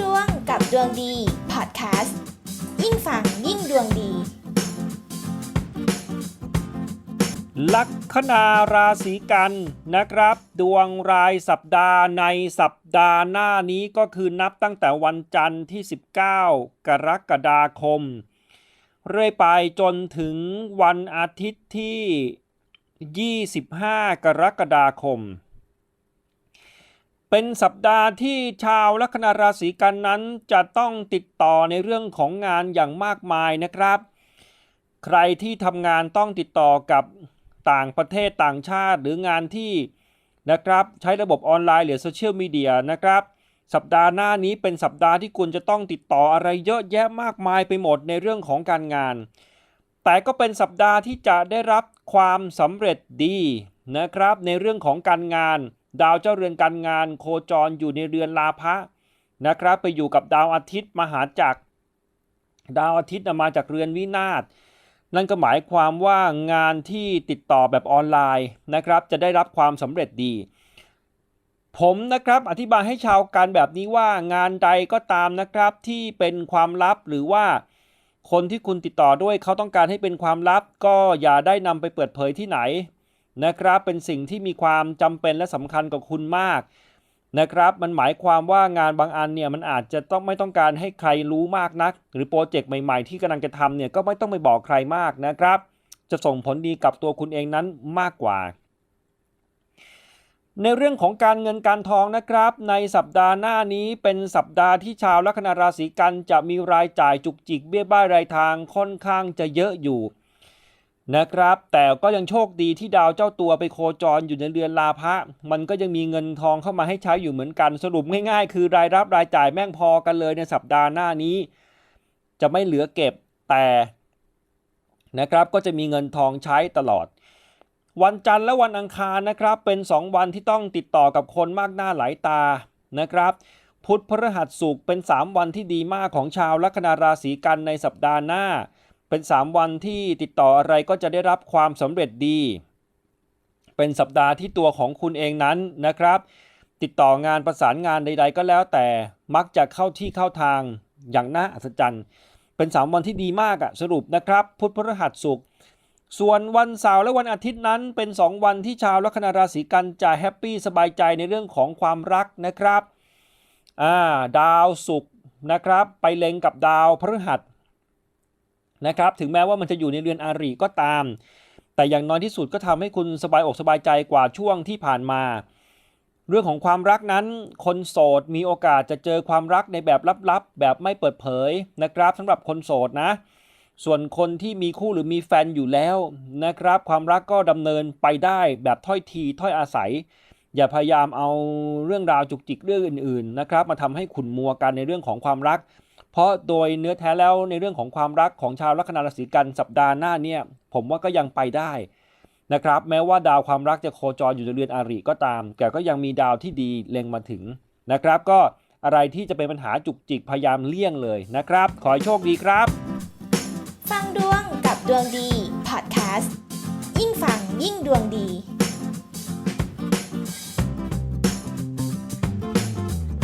ดวงกับดวงดีพอดแคสต์ยิ่งฟังยิ่งดวงดี ลัคนาราศีกันนะครับ ดวงรายสัปดาห์ในสัปดาห์หน้านี้ก็คือนับตั้งแต่วันจันทร์ที่ 19 กรกฎาคม เรื่อยไปจนถึงวันอาทิตย์ที่ 25 กรกฎาคม เป็นสัปดาห์ที่ชาวลัคนาราศีกันนั้นจะต้องติดต่อในเรื่องของงานอย่างมากมายนะครับ ใครที่ทำงานต้องติดต่อกับต่างประเทศต่างชาติ หรืองานที่นะครับใช้ระบบออนไลน์หรือโซเชียลมีเดียนะครับ สัปดาห์หน้านี้เป็นสัปดาห์ที่คุณจะต้องติดต่ออะไรเยอะแยะมากมายไปหมดในเรื่องของการงาน แต่ก็เป็นสัปดาห์ที่จะได้รับความสำเร็จดีนะครับ ในเรื่องของการงาน ดาวเจ้าเรือนการงานโคจรอยู่ในเรือนลาภะนะครับ ไปอยู่กับดาวอาทิตย์มหาจักร ดาวอาทิตย์มาจากเรือนวินาศนั่นก็หมายความว่างานที่ติดต่อแบบออนไลน์นะครับ จะได้รับความสำเร็จดี ผมนะครับอธิบายให้ชาวการแบบนี้ว่างานใดก็ตามนะครับที่เป็นความลับหรือว่าคนที่คุณติดต่อด้วยเขาต้องการให้เป็นความลับ ก็อย่าได้นำไปเปิดเผยที่ไหน นะครับ เป็นสิ่งที่มีความจำเป็นและสำคัญกับคุณมากนะครับ มันหมายความว่างานบางอันเนี่ยมันอาจจะต้องไม่ต้องการให้ใครรู้มากนัก หรือโปรเจกต์ใหม่ๆที่กำลังจะทำเนี่ยก็ไม่ต้องไปบอกใครมากนะครับ จะส่งผลดีกับตัวคุณเองนั้นมากกว่า ในเรื่องของการเงินการทองนะครับ ในสัปดาห์หน้านี้เป็นสัปดาห์ที่ชาวลัคนาราศีกันจะมีรายจ่ายจุกจิกเบี้ยบ้ายรายทางค่อนข้างจะเยอะอยู่ นะครับ แต่ก็ยังโชคดีที่ดาวเจ้าตัวไปโคจรอยู่ในเรือนลาภะมันก็ยังมีเงินทองเข้ามาให้ใช้อยู่เหมือนกัน สรุปง่ายๆ คือรายรับรายจ่ายแม่งพอกันเลยในสัปดาห์หน้านี้ จะไม่เหลือเก็บแต่นะครับก็จะมีเงินทองใช้ตลอด วันจันทร์และวันอังคารนะครับเป็น 2 วันที่ต้องติดต่อกับคนมากหน้าหลายตานะครับ พุธพฤหัสศุกร์เป็น 3 วันที่ดีมากของชาวลัคนาราศีกันในสัปดาห์หน้า เป็น 3 วันที่ติดต่ออะไรก็จะได้รับความสำเร็จดี เป็นสัปดาห์ที่ตัวของคุณเองนั้นนะครับ ติดต่องานประสานงานใด ๆ ก็แล้วแต่มักจะเข้าที่เข้าทางอย่างน่าอัศจรรย์ เป็น 3 วันที่ดีมากอะสรุปนะครับ พุธพฤหัสศุกร์ส่วนวันเสาร์และวันอาทิตย์นั้น เป็น 2 วันที่ชาวลัคนาราศีกันจะแฮปปี้สบายใจในเรื่องของความรักนะครับอ่าดาวศุกร์นะครับ ไปเล็งกับดาวพฤหัส นะครับถึงแม้ว่ามันจะอยู่ในเรือนอาริก็ตาม แต่อย่างน้อยที่สุดก็ทำให้คุณสบายอกสบายใจกว่าช่วงที่ผ่านมา เรื่องของความรักนั้น คนโสดมีโอกาสจะเจอความรักในแบบลับๆ แบบไม่เปิดเผยนะครับสำหรับคนโสดนะ ส่วนคนที่มีคู่หรือมีแฟนอยู่แล้วนะครับ ความรักก็ดำเนินไปได้แบบถ้อยทีถ้อยอาศัย อย่าพยายามเอาเรื่องราวจุกจิกเรื่องอื่นๆนะครับ มาทำให้ขุนมัวกันในเรื่องของความรัก เพราะโดยเนื้อแท้แล้วในเรื่องของความรักของชาวลัคนาราศีกันสัปดาห์หน้าเนี่ยผมว่าก็ยังไปได้นะครับแม้ว่าดาวความรักจะโคจรอยู่ในเรือนอาริก็ตาม แต่ก็ยังมีดาวที่ดีเล็งมาถึงนะครับ ก็อะไรที่จะเป็นปัญหาจุกจิกพยายามเลี่ยงเลยนะครับ ขอให้โชคดีครับ ฟังดวงกับดวงดีพอดแคสต์ยิ่งฟังยิ่งดวงดี